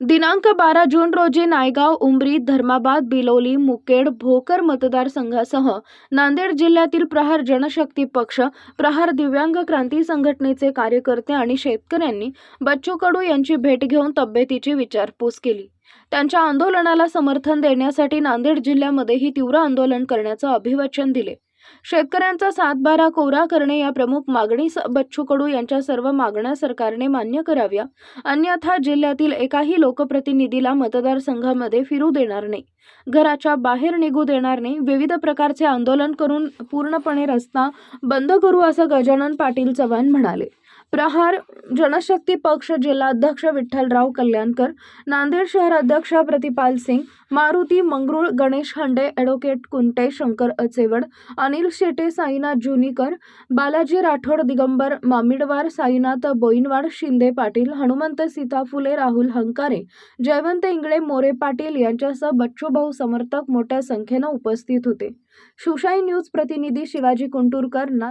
दिनांक बारा जून रोजी नायगाव उमरी धर्माबाद बिलोली मुकेड भोकर मतदारसंघासह नांदेड जिल्ह्यातील प्रहार जनशक्ती पक्ष प्रहार दिव्यांग क्रांती संघटनेचे कार्यकर्ते आणि शेतकऱ्यांनी बच्चू कडू यांची भेट घेऊन तब्येतीची विचारपूस केली. त्यांच्या आंदोलनाला समर्थन देण्यासाठी नांदेड जिल्ह्यामध्येही तीव्र आंदोलन करण्याचं अभिवचन दिले. शेतकऱ्यांचा सातबारा कोरा करणे या प्रमुख मागणी बच्चू कडू यांच्या सर्व मागण्या सरकारने मान्य कराव्या. अन्यथा जिल्ह्यातील एकाही लोकप्रतिनिधीला मतदारसंघामध्ये फिरू देणार नाही. घराच्या बाहेर निघू देणार नाही. विविध प्रकारचे आंदोलन करून पूर्णपणे रस्ता बंद करू असं गजानन पाटील चव्हाण म्हणाले. प्रहार जनशक्ती पक्ष जिल्हाध्यक्ष विठ्ठलराव कल्याणकर नांदेड शहराध्यक्ष प्रतिपाल सिंग मारुती मंगरुळ गणेश हंडे ॲडव्होकेट कुंटे शंकर अचेवड अनिल शेटे साईनाथ जुनीकर बालाजी राठोड दिगंबर मामिडवार साईनाथ बोईनवाड शिंदे पाटील हनुमंत सीताफुले राहुल हंकारे जयवंत इंगळे मोरे पाटील यांच्यासह बच्चूभाऊ समर्थक मोठ्या संख्येनं उपस्थित होते. शिवशाही न्यूज प्रतिनिधी शिवाजी कुंटूरकर ना